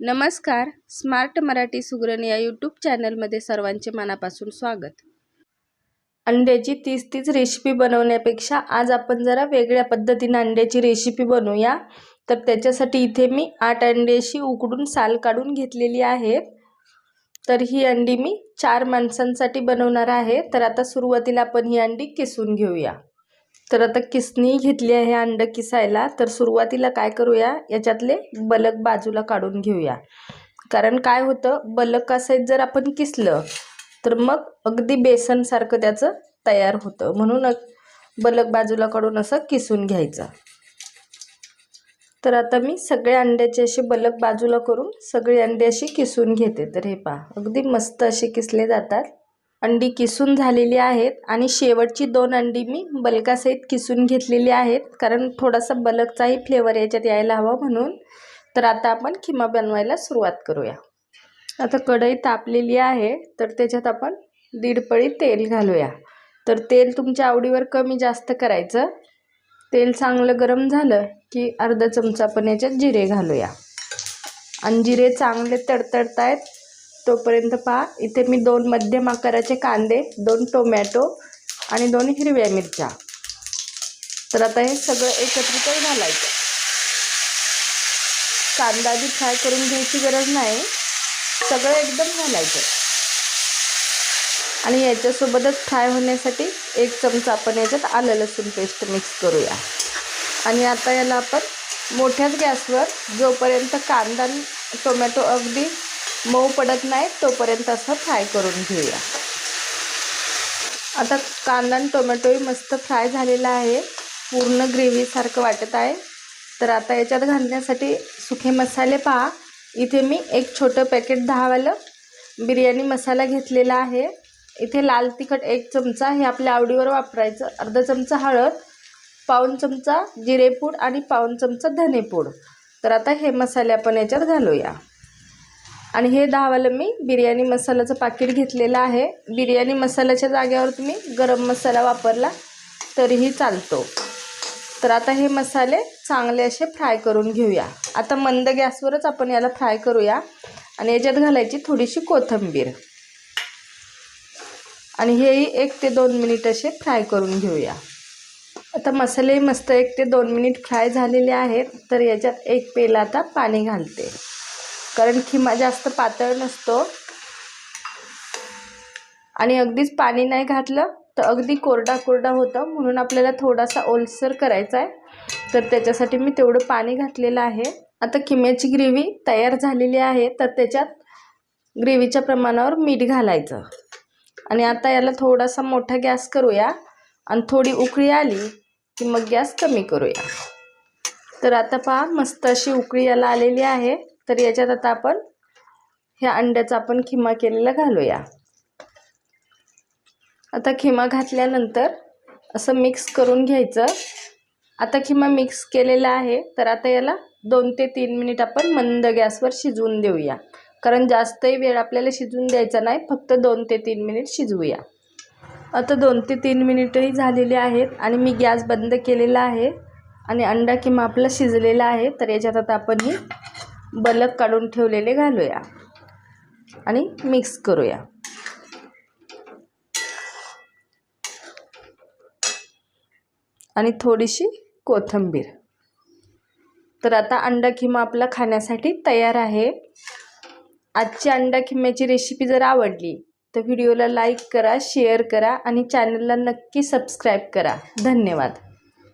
नमस्कार. स्मार्ट मराठी सुगरण या यूट्यूब चॅनलमध्ये सर्वांचे मनापासून स्वागत. अंड्याची तीस तीच रेसिपी बनवण्यापेक्षा आज आपण जरा वेगळ्या पद्धतीनं अंड्याची रेसिपी बनवूया. तर त्याच्यासाठी इथे मी आठ अंड्याशी उकडून साल काढून घेतलेली आहेत. तर ही अंडी मी चार माणसांसाठी बनवणार आहे. तर आता सुरुवातीला आपण ही अंडी किसून घेऊया. तर आता किसणी घेतली आहे अंड किसायला तर सुरुवातीला काय करूया? याच्यातले बलक बाजूला काढून घेऊया. कारण काय होतं? बलक असं जर आपण किसलं तर मग अगदी बेसनसारखं त्याचं तयार होतं. म्हणून बलक बाजूला काढून असं किसून घ्यायचं. तर आता मी सगळ्या अंड्याचे असे बलक बाजूला करून सगळे अंडे अशी किसून घेते. तर हे पहा अगदी मस्त असे किसले जातात. अंडी किसून झालेली आहेत आणि शेवटची दोन अंडी मी बलकासहित किसून घेतलेली आहेत कारण थोडासा बलकचाही फ्लेवर याच्यात यायला हवा म्हणून. तर आता आपण खिमा बनवायला सुरुवात करूया. आता कढई तापलेली आहे तर त्याच्यात आपण दीड पळी तेल घालूया. तर तेल तुमच्या आवडीवर कमी जास्त करायचं. तेल चांगलं गरम झालं की अर्धा चमचा आपण याच्यात जिरे घालूया. आणि जिरे चांगले तडतडत आहेत तोपर्यंत पहा इथे मी दोन मध्यम आकाराचे कांदे दोन टोमॅटो आणि दोन हिरव्या मिरच्या. तर आता हे सगळं एकत्रित घालायचं. कांदा आधी फ्राय करून घ्यायची गरज नाही. सगळं एकदम घालायचं. आणि याच्यासोबतच फ्राय होण्यासाठी एक चमचा आपण याच्यात आलं लसूण पेस्ट मिक्स करूया. आणि आता याला आपण मोठ्याच गॅसवर जोपर्यंत कांदा टोमॅटो अगदी मऊ पडत नाही तोपर्यंत असं फ्राय करून घेऊया. आता कांदा आणि टोमॅटोही मस्त फ्राय झालेला आहे. पूर्ण ग्रेव्हीसारखं वाटत आहे. तर आता याच्यात घालण्यासाठी सुखे मसाले पहा. इथे मी एक छोटं पॅकेट दहावालं बिर्याणी मसाला घेतलेला आहे. इथे लाल तिखट एक चमचा हे आपल्या आवडीवर वापरायचं. अर्धा चमचा हळद पाऊन चमचा जिरेपूड आणि पाऊन चमचा धनेपूड. तर आता हे मसाले आपण याच्यात घालूया. आणि हे दहावालं मी बिर्याणी मसाल्याचं पाकिट घेतलेलं आहे. बिर्याणी मसाल्याच्या जागेवर तुम्ही गरम मसाला वापरला तरीही चालतो. तर आता हे मसाले चांगले असे फ्राय करून घेऊया. आता मंद गॅसवरच आपण याला फ्राय करूया. आणि याच्यात घालायची थोडीशी कोथिंबीर. आणि हेही एक ते दोन मिनिट असे फ्राय करून घेऊया. आता मसाले मस्त एक ते दोन मिनिट फ्राय झालेले आहेत. तर याच्यात एक पेला आता पाणी घालते. कारण खिमा जास्त पातळ नसतो. आणि अगदीच पाणी नाही घातलं तर अगदी कोरडा कोरडा होतं. म्हणून आपल्याला थोडासा ओलसर करायचा आहे. तर त्याच्यासाठी मी तेवढं पाणी घातलेलं आहे. आता खिम्याची ग्रेव्ही तयार झालेली आहे. तर त्याच्यात ग्रेव्हीच्या प्रमाणावर मीठ घालायचं. आणि आता याला थोडासा मोठा गॅस करूया. आणि थोडी उकळी आली की मग गॅस कमी करूया. तर आता पहा मस्त अशी उकळी याला आलेली आहे. तर याच्यात आता आपण ह्या अंड्याचा आपण खिमा केलेला घालूया. आता खिमा घातल्यानंतर असं मिक्स करून घ्यायचं. आता खिमा मिक्स केलेला आहे तर आता याला दोन ते तीन मिनिट आपण मंद गॅसवर शिजवून देऊया. कारण जास्तही वेळ आपल्याला शिजवून द्यायचा नाही फक्त दोन ते तीन मिनिट शिजवूया. आता दोन ते तीन मिनिटही झालेले आहेत आणि मी गॅस बंद केलेला आहे आणि अंडा किंवा आपला शिजलेला आहे. तर याच्यात आता आपण ही बलक काढून ठेवलेले घालूया आणि मिक्स करूया. आणि थोडीशी कोथिंबीर. तर आता अंडा खिमा आपला खाण्यासाठी तयार आहे. आजची अंडा खिम्याची रेसिपी जर आवडली तर व्हिडिओला लाईक करा शेअर करा आणि चॅनलला नक्की सबस्क्राईब करा. धन्यवाद.